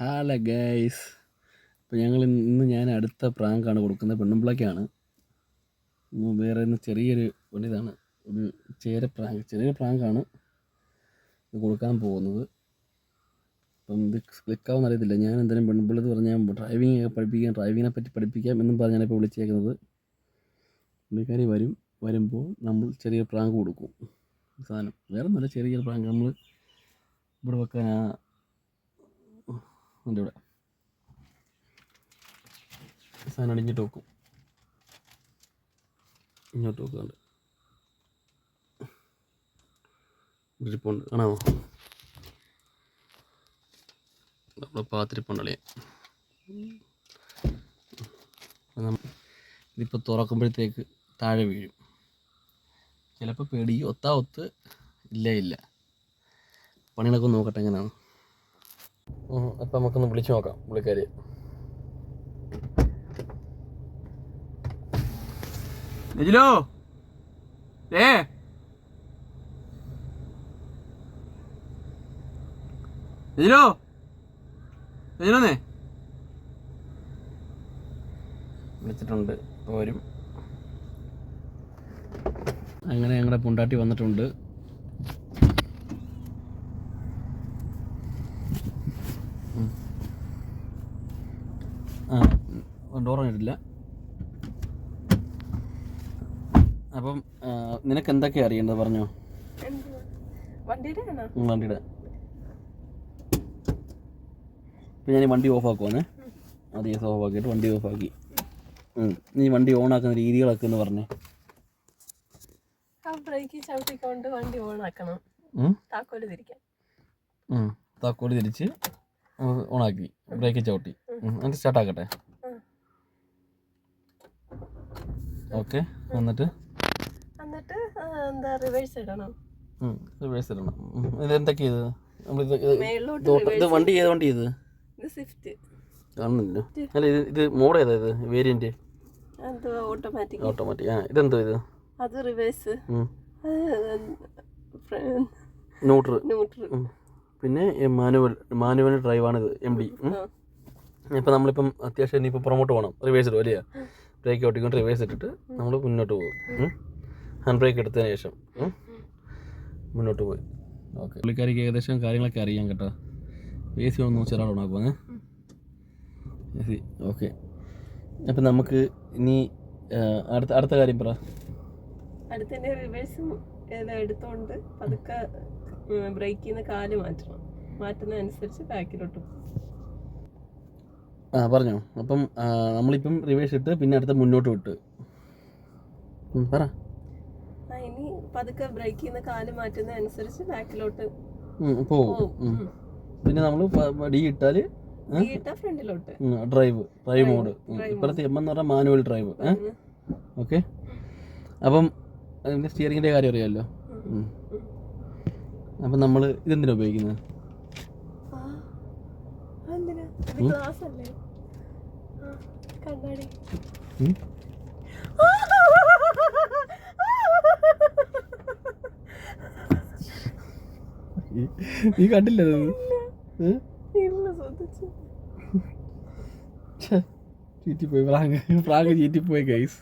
Hello guys. അപ്പോൾ ഞങ്ങൾ ഇന്ന് ഞാൻ അടുത്ത പ്രാങ്കാണ് കൊടുക്കുന്നത്. പെണ്ണുമ്പിളയ്ക്കാണ് വേറെ ഇന്ന് ചെറിയൊരു വലുതാണ് ഒരു ചേര പ്രാങ്ക് ചെറിയൊരു പ്രാങ്കാണ് ഇത് കൊടുക്കാൻ പോകുന്നത്. അപ്പം ഇത് ക്ലിക്കാവുന്ന അറിയത്തില്ല. ഞാൻ എന്തായാലും പെണ്ണുമ്പിള്ളത് പറഞ്ഞാൽ ഡ്രൈവിംഗ് ഒക്കെ പഠിപ്പിക്കാം ഡ്രൈവിങ്ങിനെ പറ്റി പഠിപ്പിക്കാം എന്നും പറഞ്ഞാണ് ഇപ്പോൾ വിളിച്ചേക്കുന്നത്. പുള്ളിക്കാരി വരും വരുമ്പോൾ നമ്മൾ ചെറിയ പ്രാങ്ക് കൊടുക്കും. സാധനം. വേറെ ഒന്നുമല്ല ചെറിയൊരു പ്രാങ്ക് നമ്മൾ ഇവിടെ വെക്കാൻ ആ ഉണ്ട് ഇവിടെ സാധനം അടിഞ്ഞിട്ട് വെക്കും. ഇങ്ങോട്ട് വെക്കുന്നുണ്ട് ഗ്രിപ്പുണ്ട് കാണാമോ നമ്മുടെ പാത്തിരിപ്പുണ്ടല്ലേ ഇതിപ്പോൾ തുറക്കുമ്പോഴത്തേക്ക് താഴെ വീഴും. ചിലപ്പോൾ പേടി. ഒത്താ ഒത്ത് ഇല്ല ഇല്ല. പണികളൊക്കെ നോക്കട്ടെ എങ്ങനെയാണ്? അപ്പം നമുക്കൊന്ന് വിളിച്ചു നോക്കാം പുള്ളിക്കാരി രജിലോ ഏ രജിലോ രജിലോന്നേ വിളിച്ചിട്ടുണ്ട് പോരും വരും അങ്ങനെ ഞങ്ങളുടെ പുണ്ടാട്ടി വന്നിട്ടുണ്ട്. ഡോർ ഇടില്ല അപ്പം നിനക്ക് എന്തൊക്കെയാ അറിയേണ്ടത്? പറഞ്ഞോ. വണ്ടിയുടെ. ഇപ്പം ഞാൻ ഈ വണ്ടി ഓഫ് ആക്കുവാണേ ആദ്യം ഓഫ് ആക്കിയിട്ട് വണ്ടി ഓഫ് ആക്കി നീ വണ്ടി ഓൺ ആക്കുന്ന രീതികളൊക്കെ എന്ന് പറഞ്ഞേ. ബ്രേക്ക് ചവിട്ടിക്കൊണ്ട് വണ്ടി ഓൺ ആക്കണം? താക്കോൽ തിരിക്കാൻ. താക്കോൽ തിരിച്ച് ഓണാക്കി. ബ്രേക്ക് ചവിട്ടി. എന്നിട്ട് സ്റ്റാർട്ടാക്കട്ടെ. ഓക്കെ എന്നിട്ട്? എന്നിട്ട് എന്താ റിവേഴ്സ് ഇടണം. റിവേഴ്സ് ഇടണം. ഇത് എന്തൊക്കെ ഇത്? നമ്മൾ ഇത് ഇത് വണ്ടി ഏത് വണ്ടി സ്വിഫ്റ്റ് കാണുന്നില്ല. അല്ല ഇത് ഇത് മോഡ് ഏതാ ഇത്? വേരിയന്റ് ഓട്ടോമാറ്റിക് ഓട്ടോമാറ്റിക് ആ ഇതെന്തോ ഇത്? അത് റിവേഴ്സ് ന്യൂട്രൽ ന്യൂട്രൽ പിന്നെ മാനുവൽ മാനുവൽ ഡ്രൈവാണിത് എം ഡി ഇപ്പം നമ്മളിപ്പം അത്യാവശ്യം ഇനിയിപ്പോൾ പുറമോട്ട് പോകണം റിവേഴ്സ് ഇടും അല്ലേ? ബ്രേക്ക് ഓട്ടിക്കൊണ്ട് റിവേഴ്സ് ഇട്ടിട്ട് നമ്മൾ മുന്നോട്ട് പോകും. ഹാൻഡ് ബ്രേക്ക് എടുത്തതിന് ശേഷം. മുന്നോട്ട് പോയി. ഓക്കെ. പുള്ളിക്കാരിക്ക് ഏകദേശം കാര്യങ്ങളൊക്കെ അറിയാം കേട്ടോ. എ സി ഒന്ന് ചെറാൾ ഉണാക്കുവാങ്ങ് എ സി ഓക്കെ. അപ്പം നമുക്ക് ഇനി അടുത്ത അടുത്ത കാര്യം പറ. അടുത്തതിന്റെ റിവേഴ്സും എടുത്തോണ്ട് പതുക്കെ ബ്രേക്കിൽ നിന്ന് കാൽ മാറ്റണം. മാറ്റുന്നതനുസരിച്ച് ബാക്കിലോട്ട് പോകും ആ പറഞ്ഞോ. അപ്പം നമ്മളിപ്പം റിവേഴ്സ് ഇട്ട് പിന്നെ അടുത്ത മുന്നോട്ട് വിട്ട്. പറ. ഇനി പതുക്കെ ബ്രേക്കിൽ നിന്ന് കാൽ മാറ്റുന്ന അനുസരിച്ച് ബാക്കിലോട്ട് പോകും. പിന്നെ നമ്മൾ ഡി ഇട്ടാൽ ഇട്ടാ ഫ്രണ്ടിലോട്ട് ഡ്രൈവ് ഡ്രൈവ് മോഡ് ഇപ്പോഴത്തെ എം എന്ന് പറഞ്ഞാൽ മാനുവൽ ഡ്രൈവ് ഓക്കെ. അപ്പം അതിന്റെ സ്റ്റിയറിങ്ങിന്റെ കാര്യം അറിയാമല്ലോ അപ്പം നമ്മൾ ഇതെന്തിനാണ് ഉപയോഗിക്കുന്നത് ആ, അതെന്തിനാ? ഇത് glass അല്ലേ? ആ, കണ്ണാടി. ഉം? നീ കണ്ടില്ല. ചീറ്റിപ്പോയി. പ്രാങ്ക് പ്രാങ്ക് ചീറ്റിപ്പോയി ഗൈസ്